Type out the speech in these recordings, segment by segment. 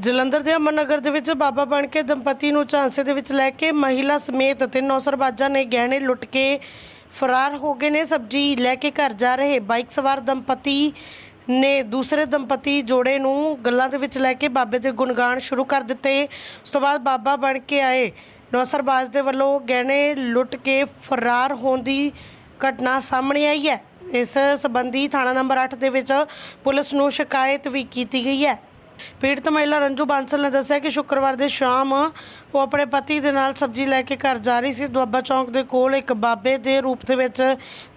ਜਲੰਧਰ ਦੇ ਅਮਨਨਗਰ ਦੇ ਵਿੱਚ ਬਾਬਾ ਬਣ ਕੇ ਦੰਪਤੀ ਨੂੰ ਝਾਂਸੇ ਦੇ ਵਿੱਚ ਲੈ ਕੇ ਮਹਿਲਾ ਸਮੇਤ ਤਿੰਨ ਨੌਸਰਬਾਜ਼ਾਂ ਨੇ ਗਹਿਣੇ ਲੁੱਟ ਕੇ ਫਰਾਰ ਹੋ ਗਏ ਨੇ। ਸਬਜ਼ੀ ਲੈ ਕੇ ਘਰ ਜਾ ਰਹੇ ਬਾਈਕ ਸਵਾਰ ਦੰਪਤੀ ਨੇ ਦੂਸਰੇ ਦੰਪਤੀ ਜੋੜੇ ਨੂੰ ਗੱਲਾਂ ਦੇ ਵਿੱਚ ਲੈ ਕੇ ਬਾਬੇ ਦੇ ਗੁਣਗਾਨ ਸ਼ੁਰੂ ਕਰ ਦਿੱਤੇ। ਉਸ ਤੋਂ ਬਾਅਦ ਬਾਬਾ ਬਣ ਕੇ ਆਏ। ਨੌਸਰਬਾਜ਼ ਦੇ ਵੱਲੋਂ ਗਹਿਣੇ ਲੁੱਟ ਕੇ ਫਰਾਰ ਹੋਣ ਦੀ ਘਟਨਾ ਸਾਹਮਣੇ ਆਈ ਹੈ। ਇਸ ਸੰਬੰਧੀ ਥਾਣਾ ਨੰਬਰ 8 ਦੇ ਵਿੱਚ ਪੁਲਿਸ ਨੂੰ ਸ਼ਿਕਾਇਤ ਵੀ ਕੀਤੀ ਗਈ ਹੈ। ਪੀੜਤ ਮਹਿਲਾ ਰੰਜੂ ਬਾਂਸਲ ਨੇ ਦੱਸਿਆ ਕਿ ਸ਼ੁੱਕਰਵਾਰ ਦੇ ਸ਼ਾਮ ਉਹ ਆਪਣੇ ਪਤੀ ਦੇ ਨਾਲ ਸਬਜ਼ੀ ਲੈ ਕੇ ਘਰ ਜਾ ਰਹੀ ਸੀ। ਦੁਆਬਾ ਚੌਂਕ ਦੇ ਕੋਲ ਇੱਕ ਬਾਬੇ ਦੇ ਰੂਪ ਦੇ ਵਿੱਚ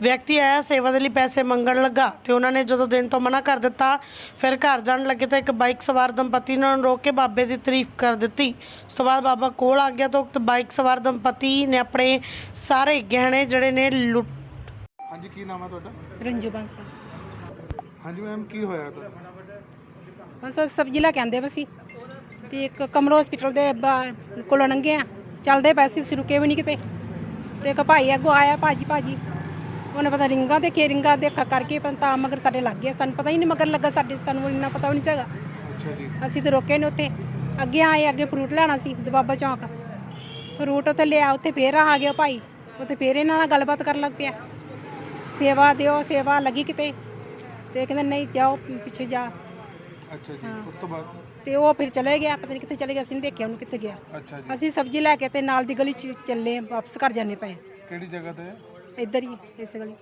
ਵਿਅਕਤੀ ਆਇਆ ਸੇਵਾ ਦੇ ਲਈ ਪੈਸੇ ਮੰਗਣ ਲੱਗਾ ਤੇ ਉਹਨਾਂ ਨੇ ਜਦੋਂ ਦੇਣ ਤੋਂ ਮਨਾ ਕਰ ਦਿੱਤਾ ਫਿਰ ਘਰ ਜਾਣ ਲੱਗੇ ਤਾਂ ਇੱਕ ਬਾਈਕ ਸਵਾਰ ਦੰਪਤੀ ਨੇ ਉਹਨਾਂ ਨੂੰ ਰੋਕ ਕੇ ਬਾਬੇ ਦੀ ਤਾਰੀਫ ਕਰ ਦਿੱਤੀ। ਉਸ ਤੋਂ ਬਾਅਦ ਬਾਬਾ ਕੋਲ ਆ ਗਿਆ ਤਾਂ ਉਕਤ ਬਾਈਕ ਸਵਾਰ ਦੰਪਤੀ ਨੇ ਆਪਣੇ ਸਾਰੇ ਗਹਿਣੇ ਜਿਹੜੇ ਨੇ ਲੁੱਟ ਹਾਂਜੀ ਕੀ ਨਾਮ ਹੈ ਤੁਹਾਡਾ? ਰੰਜੂ ਬਾਂਸਲ। ਹਾਂਜੀ ਮੈਮ ਕੀ ਹੋਇਆ ਤੁਹਾਡਾ? ਬਸ ਅਸੀਂ ਸਬਜ਼ੀ ਲੈ ਕੇ ਆਂਦੇ ਬਸੀ ਤੇ ਇੱਕ ਕਮਲ ਹਸਪੀਟਲ ਦੇ ਬਾਹਰ ਕੋਲੋਂ ਲੰਘੇ ਆ। ਚੱਲਦੇ ਪਏ ਸੀ ਅਸੀਂ ਰੁਕੇ ਵੀ ਨਹੀਂ ਕਿਤੇ। ਤੇ ਇੱਕ ਭਾਈ ਅੱਗੋਂ ਆਇਆ ਭਾਜੀ ਭਾਜੀ। ਉਹਨੇ ਪਤਾ ਰਿੰਗਾ ਦੇਖੇ ਰਿੰਗਾ ਦੇਖਾ ਕਰਕੇ ਪਤਾ ਤਾਂ ਮਗਰ ਸਾਡੇ ਲੱਗ ਗਿਆ। ਸਾਨੂੰ ਪਤਾ ਹੀ ਨਹੀਂ ਮਗਰ ਲੱਗਾ ਸਾਡੇ ਸਾਨੂੰ ਇੰਨਾ ਪਤਾ ਵੀ ਨਹੀਂ ਸੀਗਾ। ਅਸੀਂ ਤੇ ਰੋਕੇ ਨੇ ਉੱਥੇ। ਅੱਗੇ ਆਏ ਅੱਗੇ ਫਰੂਟ ਲੈਣਾ ਸੀ ਦਬਾਬਾ ਚੌਂਕ। ਫਰੂਟ ਉੱਥੇ ਲਿਆ ਉੱਥੇ ਫੇਰ ਆ ਗਿਆ ਭਾਈ। ਉੱਥੇ ਫੇਰ ਇਹਨਾਂ ਨਾਲ ਗੱਲਬਾਤ ਕਰਨ ਲੱਗ ਪਿਆ। ਸੇਵਾ ਦਿਓ ਸੇਵਾ ਲੱਗੀ ਕਿਤੇ। ਤੇ ਕਹਿੰਦੇ ਨਹੀਂ ਜਾਓ ਪਿੱਛੇ ਜਾ। ਅੱਛਾ ਜੀ ਉਸ ਤੋਂ ਬਾਅਦ? ਤੇ ਉਹ ਫਿਰ ਚਲੇ ਗਿਆ ਪਤਾ ਨਹੀਂ ਕਿੱਥੇ ਚਲੇ ਗਿਆ ਅਸੀਂ ਨਹੀਂ ਦੇਖਿਆ ਉਹਨੂੰ ਕਿੱਥੇ ਗਿਆ। ਅੱਛਾ ਜੀ। ਅਸੀਂ ਸਬਜ਼ੀ ਲੈ ਕੇ ਤੇ ਨਾਲ ਦੀ ਗਲੀ ਚ ਚੱਲੇ ਵਾਪਸ ਘਰ ਜਾਣੇ ਪਏ। ਕਿਹੜੀ ਜਗ੍ਹਾ ਤੇ? ਇੱਧਰ ਹੀ ਇਸ ਗਲੀ।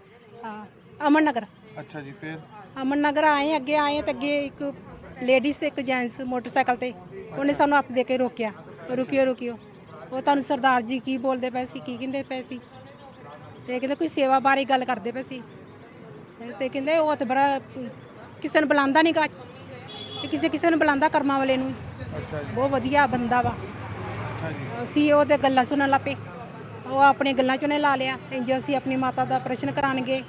ਹਾਂ ਅਮਨ ਨਗਰ ਅੱਛਾ ਜੀ ਫਿਰ? ਅਮਨ ਨਗਰ ਆਏ ਅੱਗੇ ਆਏ ਤੇ ਅੱਗੇ ਇੱਕ ਲੇਡੀਜ਼ ਇੱਕ ਜੈਂਟਸ ਮੋਟਰਸਾਈਕਲ ਤੇ। ਉਹਨੇ ਸਾਨੂੰ ਹੱਥ ਦੇ ਕੇ ਰੋਕਿਆ। ਰੁਕਿਓ ਰੁਕਿਓ। ਉਹ ਤੁਹਾਨੂੰ ਸਰਦਾਰ ਜੀ ਕੀ ਬੋਲਦੇ ਪਏ ਸੀ ਕੀ ਕਹਿੰਦੇ ਪਏ ਸੀ? ਤੇ ਕਹਿੰਦੇ ਕੋਈ ਸੇਵਾ ਬਾਰੇ ਗੱਲ ਕਰਦੇ ਪਏ ਸੀ। ਤੇ ਕਹਿੰਦੇ ਉਹ ਤੇ ਬੜਾ ਕਿਸੇ ਨੂੰ ਬੁਲਾਉਂਦਾ ਨਹੀਂ ਗਾ। ਤੇ ਕਿਸੇ ਕਿਸੇ ਨੂੰ ਬੁਲਾਉਂਦਾ ਕਰਮਾਂ ਵਾਲੇ ਨੂੰ ਅੱਛਾ ਜੀ। ਬਹੁਤ ਵਧੀਆ ਬੰਦਾ ਵਾ। ਅਸੀਂ ਉਹਦੇ ਗੱਲਾਂ ਸੁਣਨ ਲੱਪੇ ਉਹ ਆਪਣੀ ਗੱਲਾਂ ਚੋਂ ਲਾ ਲਿਆ ਇੰਜ ਅਸੀਂ ਆਪਣੀ ਮਾਤਾ ਦਾ ਪ੍ਰਸ਼ਨ ਕਰਾਣਗੇ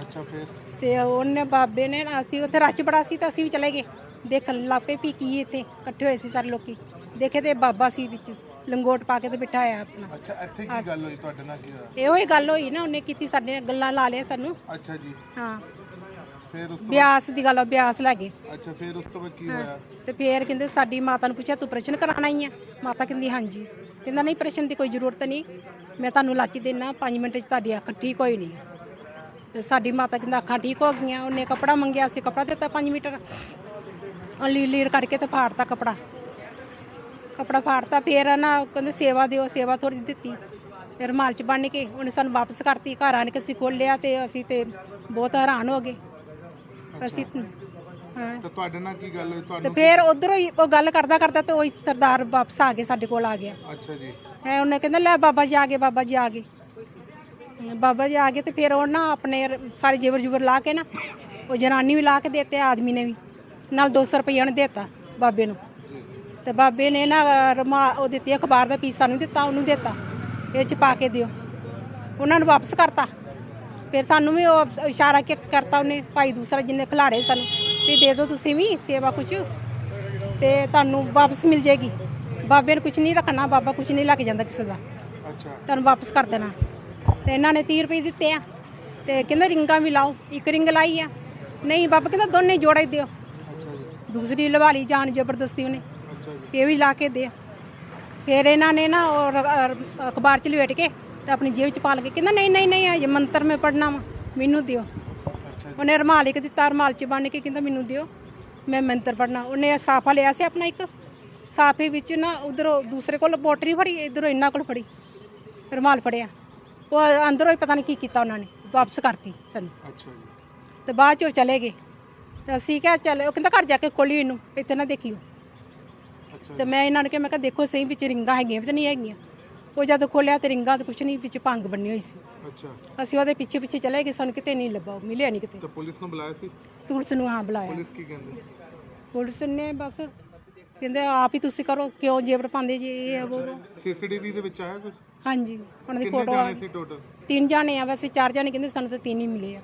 ਅੱਛਾ ਫਿਰ? ਤੇ ਉਹਨੇ ਬਾਬੇ ਨੇ ਅਸੀਂ ਉੱਥੇ ਰਸ਼ ਬੜਾ ਸੀ ਤਾਂ ਅਸੀਂ ਵੀ ਚਲੇ ਗਏ। ਦੇਖਣ ਲੱਪੇ ਵੀ ਕੀ ਇੱਥੇ ਇਕੱਠੇ ਹੋਏ ਸੀ ਸਾਰੇ ਲੋਕੀ। ਦੇਖੇ ਤੇ ਬਾਬਾ ਸੀ ਵਿੱਚ ਲੰਗੋਟ ਪਾ ਕੇ ਤੇ ਬਿਠਾਇਆ ਆਪਣਾ। ਅੱਛਾ ਇੱਥੇ ਕੀ ਗੱਲ ਹੋਈ ਤੁਹਾਡੇ ਨਾਲ ਕੀ ਹੋਇਆ? ਇਹੋ ਹੀ ਗੱਲ ਹੋਈ ਨਾ ਉਹਨੇ ਕੀਤੀ ਸਾਡੇ ਨਾਲ ਗੱਲਾਂ ਲਾ ਲਿਆ ਸਾਨੂੰ। ਅੱਛਾ ਜੀ। ਹਾਂ। ਫਿਰ ਉਸ ਤੋਂ ਬਿਆਸ ਦੀ ਗੱਲ ਆ, ਬਿਆਸ ਲੈ ਗਏ। ਅੱਛਾ ਫਿਰ ਉਸ ਤੋਂ ਬਾਅਦ ਕੀ ਹੋਇਆ? ਤੇ ਫੇਰ ਕਹਿੰਦੇ ਸਾਡੀ ਮਾਤਾ ਨੂੰ ਪੁੱਛਿਆ ਤੂੰ ਪ੍ਰਸ਼ਨ ਕਰਾਉਣਾ ਹੀ ਆ? ਮਾਤਾ ਕਹਿੰਦੀ ਹਾਂਜੀ। ਕਹਿੰਦਾ ਨਹੀਂ ਪ੍ਰਸ਼ਨ ਦੀ ਕੋਈ ਜ਼ਰੂਰਤ ਨਹੀਂ। ਮੈਂ ਤੁਹਾਨੂੰ ਲਾਚੀ ਦੇਣਾ 5 ਮਿੰਟ ਚ ਤੁਹਾਡੀ ਅੱਖ ਠੀਕ ਹੋਈ ਨਹੀਂ ਤੇ ਸਾਡੀ ਮਾਤਾ ਕਹਿੰਦਾ ਅੱਖਾਂ ਠੀਕ ਹੋ ਗਈਆਂ ਉਹਨੇ ਕਪੜਾ ਮੰਗਿਆ ਸੀ ਕਪੜਾ ਦਿੱਤਾ 5 ਮੀਟਰ ਉਹ ਲੀੜ ਲੀੜ ਕਰਕੇ ਤੇ ਫਾੜਤਾ ਕਪੜਾ। ਕਪੜਾ ਫਾੜਤਾ ਫੇਰ ਨਾ ਉਹ ਕਹਿੰਦੇ ਸੇਵਾ ਦਿਓ ਸੇਵਾ ਥੋੜੀ ਦਿੱਤੀ। ਫਿਰ ਰੁਮਾਲ ਚ ਬੰਨ ਕੇ ਉਹਨੇ ਸਾਨੂੰ ਵਾਪਸ ਕਰਤੀ ਘਰ ਆਣ ਕੇ ਅਸੀਂ ਖੋਲਿਆ ਤੇ ਅਸੀਂ ਤੇ ਬਹੁਤ ਹੈਰਾਨ ਹੋ ਗਏ। ਅਸੀਂ ਹਾਂ। ਤਾਂ ਤੁਹਾਡੇ ਨਾਲ ਕੀ ਗੱਲ ਹੋਈ? ਤੇ ਤੁਹਾਨੂੰ ਫਿਰ ਉਧਰੋਂ ਹੀ ਉਹ ਗੱਲ ਕਰਦਾ ਕਰਦਾ ਤੇ ਉਹ ਸਰਦਾਰ ਵਾਪਸ ਆ ਗਏ ਸਾਡੇ ਕੋਲ ਆ ਗਿਆ। ਅੱਛਾ ਜੀ। ਹੈ ਉਹਨੇ ਕਹਿੰਦਾ ਲੈ ਬਾਬਾ ਜੀ ਆ ਗਏ ਬਾਬਾ ਜੀ ਆ ਗਏ। ਬਾਬਾ ਜੀ ਆ ਗਏ ਤੇ ਫਿਰ ਉਹ ਨਾ ਆਪਣੇ ਰ- ਸਾਰੇ ਜੇਵਰ ਜੁਵਰ ਲਾ ਕੇ ਨਾ ਉਹ ਜਨਾਨੀ ਵੀ ਲਾ ਕੇ ਦੇਤੇ ਆਦਮੀ ਨੇ ਵੀ। ਨਾਲ 200 ਰੁਪਏ ਉਹਨੇ ਦੇਤਾ ਬਾਬੇ ਨੂੰ। ਤੇ ਬਾਬੇ ਨੇ ਨਾ ਰਮਾ ਉਹ ਦਿੱਤੀ ਅਖਬਾਰ ਦਾ ਪੀਸ ਸਾਨੂੰ ਦਿੱਤਾ ਉਹਨੂੰ ਦਿੱਤਾ। ਇਹ ਚ ਪਾ ਕੇ ਦਿਓ। ਉਹਨਾਂ ਨੂੰ ਵਾਪਸ ਕਰਤਾ। ਫਿਰ ਸਾਨੂੰ ਵੀ ਉਹ ਇਸ਼ਾਰਾ ਕਿ ਕਰਤਾ ਉਹਨੇ ਭਾਈ ਦੂਸਰਾ ਜਿੰਨੇ ਖਿਲਾੜੇ ਸਾਨੂੰ ਵੀ ਦੇ ਦਿਓ ਤੁਸੀਂ ਵੀ ਸੇਵਾ ਕੁਛ। ਤੇ ਤੁਹਾਨੂੰ ਵਾਪਸ ਮਿਲ ਜਾਏਗੀ। ਬਾਬੇ ਨੂੰ ਕੁਝ ਨਹੀਂ ਰੱਖਣਾ ਬਾਬਾ ਕੁਝ ਨਹੀਂ ਲੱਗ ਜਾਂਦਾ ਕਿਸੇ ਦਾ। ਅੱਛਾ। ਤੁਹਾਨੂੰ ਵਾਪਸ ਕਰ ਦੇਣਾ। ਤੇ ਇਹਨਾਂ ਨੇ 30 ਰੁਪਏ ਦਿੱਤੇ ਆ। ਤੇ ਕਹਿੰਦੇ ਰਿੰਗਾਂ ਵੀ ਲਾਓ ਇੱਕ ਰਿੰਗ ਲਾਈ ਆ। ਨਹੀਂ ਬਾਬਾ ਕਹਿੰਦਾ ਦੋਨੇ ਜੋੜਾ ਹੀ ਦਿਓ ਦੂਸਰੀ ਲਵਾ ਲਈ ਜਾਨ ਜ਼ਬਰਦਸਤੀ ਉਹਨੇ। ਅੱਛਾ ਜੀ। ਇਹ ਵੀ ਲਾ ਕੇ ਦੇ। ਫਿਰ ਇਹਨਾਂ ਨੇ ਨਾ ਉਹ ਅਖਬਾਰ ਚ ਲਵੇਟ ਕੇ ਤੇ ਆਪਣੀ ਜੇਬ ਚ ਪਾ ਲਗੇ ਕਹਿੰਦਾ ਨਹੀਂ ਨਹੀਂ ਨਹੀਂ ਇਹ ਮੰਤਰ ਮੈਂ ਪੜਨਾ ਵਾ ਮੈਨੂੰ ਦਿਓ। ਉਹਨੇ ਰੁਮਾਲ ਇੱਕ ਦਿੱਤਾ ਰੁਮਾਲ ਚ ਬੰਨ ਕੇ ਕਹਿੰਦਾ ਮੈਨੂੰ ਦਿਓ ਮੈਂ ਮੰਤਰ ਪੜਨਾ ਉਹਨੇ ਸਾਫਾ ਲਿਆ ਸੀ ਆਪਣਾ ਇੱਕ ਸਾਫੇ ਵਿੱਚ ਨਾ ਉਧਰੋਂ ਦੂਸਰੇ ਕੋਲ ਪੋਟਰੀ ਫੜੀ ਇਧਰੋਂ ਇਹਨਾਂ ਕੋਲ ਫੜੀ ਰੁਮਾਲ ਫੜਿਆ। ਉਹ ਅੰਦਰੋਂ ਹੀ ਪਤਾ ਨਹੀਂ ਕੀ ਕੀਤਾ ਉਹਨਾਂ ਨੇ ਵਾਪਸ ਕਰਤੀ ਸਾਨੂੰ। ਅੱਛਾ ਜੀ। ਤੇ ਬਾਅਦ ਚ ਉਹ ਚਲੇ ਗਏ। ਤੇ ਅਸੀਂ ਕਿਹਾ ਚੱਲ ਉਹ ਕਹਿੰਦਾ ਘਰ ਜਾ ਕੇ ਖੋਲੀ ਇਹਨੂੰ ਇੱਥੇ ਨਾ ਦੇਖਿਓ। ਤੇ ਮੈਂ ਇਹਨਾਂ ਨੂੰ ਕਿਹਾ ਮੈਂ ਕਿਹਾ ਦੇਖੋ ਸਹੀ ਵਿੱਚ ਰਿੰਗਾਂ ਹੈਗੀਆਂ ਵੀ ਤਾਂ ਨਹੀਂ ਹੈਗੀਆਂ। ਉਹ ਜਦ ਖੋਲਿਆ ਤੇ ਰਿੰਗਾਂ ਤੇ ਕੁਛ ਨਹੀਂ ਵਿੱਚ ਭੰਗ ਬੰਨੀ ਹੋਈ ਸੀ। ਅੱਛਾ। ਅਸੀਂ ਉਹਦੇ ਪਿੱਛੇ ਪਿੱਛੇ ਚਲੇ ਗਏ ਸਾਨੂੰ ਕਿਤੇ ਨਹੀਂ ਲੱਭਾ ਉਹ ਮਿਲਿਆ ਨਹੀਂ ਕਿਤੇ। ਤਾਂ ਪੁਲਿਸ ਨੂੰ ਬੁਲਾਇਆ ਸੀ? ਪੁਲਿਸ ਨੂੰ ਹਾਂ ਬੁਲਾਇਆ। ਪੁਲਿਸ ਕੀ ਕਹਿੰਦੇ? ਪੁਲਿਸ ਨੇ ਬਸ ਕਹਿੰਦੇ ਆਪ ਹੀ ਤੁਸੀਂ ਕਰੋ ਕਿਉਂ ਜੇਬਰ ਪਾਉਂਦੇ ਜੀ ਇਹ ਹੈ ਉਹ ਸੀਸੀਟੀਵੀ ਦੇ ਵਿੱਚ ਆਇਆ ਕੁਝ ਹਾਂਜੀ ਉਹਨਾਂ ਦੀ ਕਿੰਨੇ ਫੋਟੋ ਆ ਜਾਣੇ ਸੀ ਟੋਟਲ ਤਿੰਨ ਜਾਣੇ ਆ ਵੈਸੇ ਚਾਰ ਜਾਣੇ ਕਹਿੰਦੇ ਸਾਨੂੰ ਤਾਂ ਤਿੰਨ ਹੀ ਮਿਲੇ ਆ।